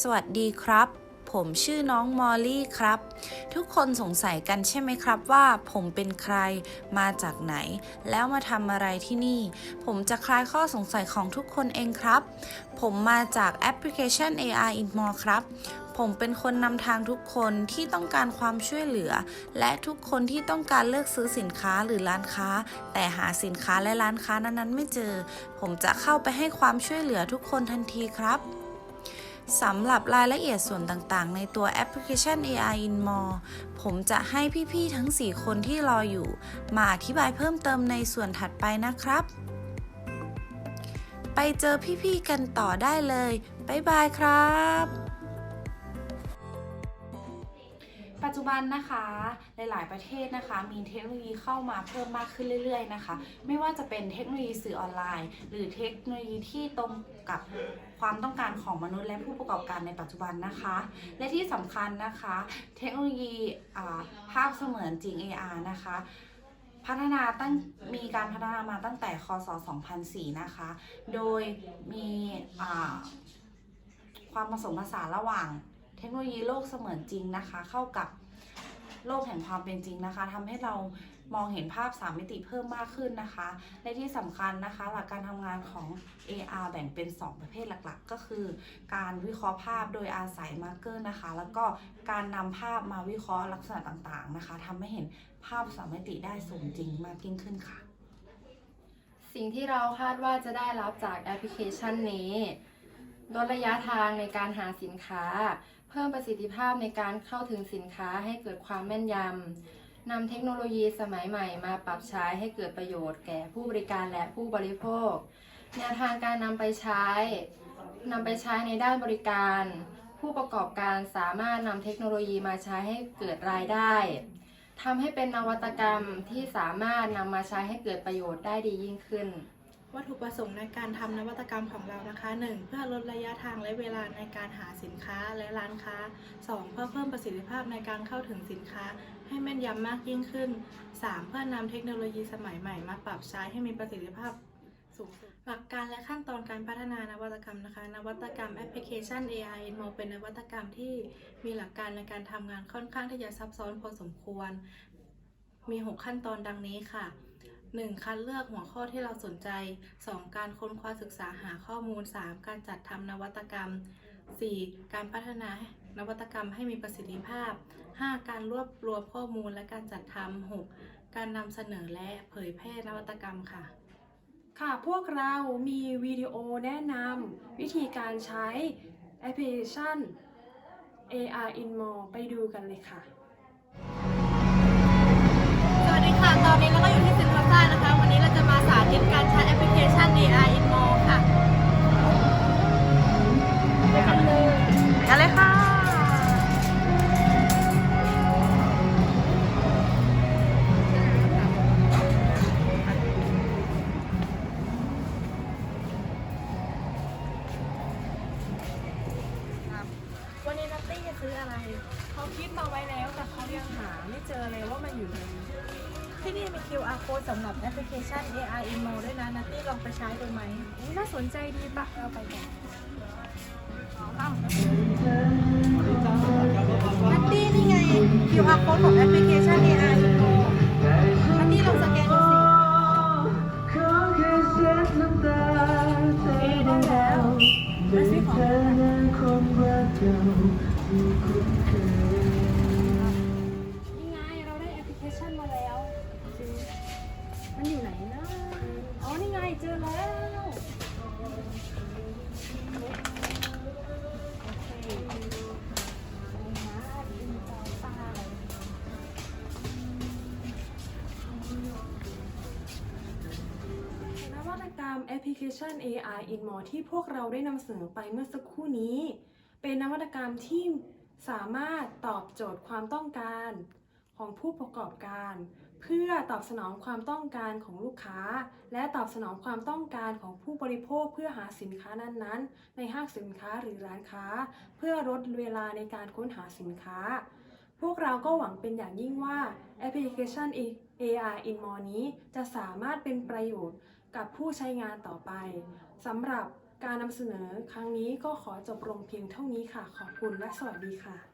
สวัสดีครับ ผมชื่อน้องมอลลี่ครับ ทุกคนสงสัยกันใช่ไหมครับว่าผมเป็นใครมาจากไหน แล้วมาทำอะไรที่นี่ ผมจะคลายข้อสงสัยของทุกคนเองครับ ผมมาจากแอปพลิเคชัน AR in Mall ครับผมเป็นคนนำทางทุกคนที่ต้องการความช่วยเหลือ และทุกคนที่ต้องการเลือกซื้อสินค้าหรือร้านค้า แต่หาสินค้าและร้านค้านั้นๆ ไม่เจอ ผมจะเข้าไปให้ความช่วยเหลือทุกคนทันทีครับ สำหรับรายละเอียดส่วนต่างๆ ในตัวแอปพลิเคชัน AI in Mall ผมจะให้พี่ๆทั้ง 4 คนที่รออยู่ มาอธิบายเพิ่มเติมในส่วนถัดไปนะครับ ไปเจอพี่ๆกันต่อได้เลย บ๊ายบายครับ จจุบันนะคะหลาย ๆ ประเทศนะคะ มีเทคโนโลยีเข้ามาเพิ่มมากขึ้นเรื่อย ๆ นะคะ ไม่ว่าจะเป็นเทคโนโลยีสื่อออนไลน์ หรือเทคโนโลยีที่ตรงกับความต้องการของมนุษย์และผู้ประกอบการในปัจจุบันนะคะ และที่สำคัญนะคะ เทคโนโลยีภาพเสมือนจริง AR นะคะพัฒนาตั้งมีการพัฒนามาตั้งแต่คศ 2004 นะคะ โดยมีความผสมผสานระหว่างเทคโนโลยีโลกเสมือนจริงนะคะ เข้ากับ โลกแห่งความเป็นจริงนะคะทำให้เรามองเห็นภาพ 3 มิติเพิ่มมากขึ้นนะคะและที่สำคัญนะคะ หลักการทำงานของ AR แบ่งเป็น 2 ประเภทหลักๆ ก็คือ การวิเคราะห์ภาพโดยอาศัยมาร์กเกอร์นะคะ แล้วก็การนำภาพมาวิเคราะห์ลักษณะต่างๆนะคะทำให้เห็นภาพสามมิติได้สมจริงมากยิ่งขึ้นค่ะ สิ่งที่เราคาดว่าจะได้รับจากแอปพลิเคชันนี้ ลดระยะทางในการหาสินค้า เพิ่มประสิทธิภาพในการเข้าถึงสินค้าให้เกิดความแม่นยำนำเทคโนโลยีสมัยใหม่มาปรับใช้ให้เกิดประโยชน์แก่ผู้บริการและผู้บริโภค แนวทางการนำไปใช้นำไปใช้ในด้านบริการ ผู้ประกอบการสามารถนำเทคโนโลยีมาใช้ให้เกิดรายได้ทำให้เป็นนวัตกรรมที่สามารถนำมาใช้ให้เกิดประโยชน์ได้ดียิ่งขึ้น วัตถุประสงค์ในการทำนวัตกรรมของเรานะคะ 1. เพื่อลดระยะทางและเวลาในการหาสินค้าและร้านค้า 2. เพื่อเพิ่มประสิทธิภาพในการเข้าถึงสินค้า ให้แม่นยำมากยิ่งขึ้น 3. เพื่อนำเทคโนโลยีสมัยใหม่มาปรับใช้ให้มีประสิทธิภาพสูงสุดหลักการและขั้นตอนการพัฒนานวัตกรรมนะคะ นวัตกรรมแอปพลิเคชัน AI Inmo เป็นนวัตกรรมที่มีหลักการในการทำงานค่อนข้างที่จะซับซ้อนพอสมควร มี 6 ขั้นตอนดังนี้ค่ะ 1. คัดเลือกหัวข้อที่เราสนใจ 2. การค้นคว้าศึกษาหาข้อมูล 3. การจัดทำนวัตกรรม 4. การพัฒนานวัตกรรมให้มีประสิทธิภาพ 5. การรวบรวมข้อมูลและการจัดทำ 6. การนำเสนอและเผยแพร่นวัตกรรมค่ะ ค่ะพวกเรามีวิดีโอแนะนำวิธีการใช้แอปพลิเคชัน AR in Mall ไปดูกันเลยค่ะ สวัสดีค่ะ ตอนนี้เราก็อยู่ที่ สาธิตการใช้แอปพลิเคชัน AI Inmo ค่ะกันเลยค่ะ วันนี้นัตตี้จะซื้ออะไร เขาคิดมาไว้แล้วแต่เขายังหาไม่เจอเลยว่ามันอยู่ไหน ที่นี่มี QR code สำหรับแอปพลิเคชัน AI in Mall ด้วยนะนัตตี้ลองไปใช้ดูไหมอุ๊ยน่าสนใจดีปะเราไปกันนัตตี้นี่ไง QR code ของแอปพลิเคชัน AI Inmo นัตตี้ลองสแกนดูสิมาซื้อของนี่ไงเราได้แอปพลิเคชันมาแล้ว มันอยู่ไหนนะ อ๋อ นี่ไงเจอแล้วนวัตกรรมแอปพลิเคชัน AI in Mall ที่พวกเราได้นำเสนอไปเมื่อสักครู่นี้ เป็นนวัตกรรมที่สามารถตอบโจทย์ความต้องการของผู้ประกอบการ เพื่อตอบสนองความต้องการของลูกค้า และตอบสนองความต้องการของผู้บริโภคเพื่อหาสินค้านั้นๆ ในห้างสินค้าหรือร้านค้า เพื่อลดเวลาในการค้นหาสินค้า พวกเราก็หวังเป็นอย่างยิ่งว่าแอปพลิเคชัน AI in Mall นี้จะสามารถเป็นประโยชน์กับผู้ใช้งานต่อไปสำหรับการนำเสนอครั้งนี้ก็ขอจบลงเพียงเท่านี้ค่ะ ขอบคุณและสวัสดีค่ะ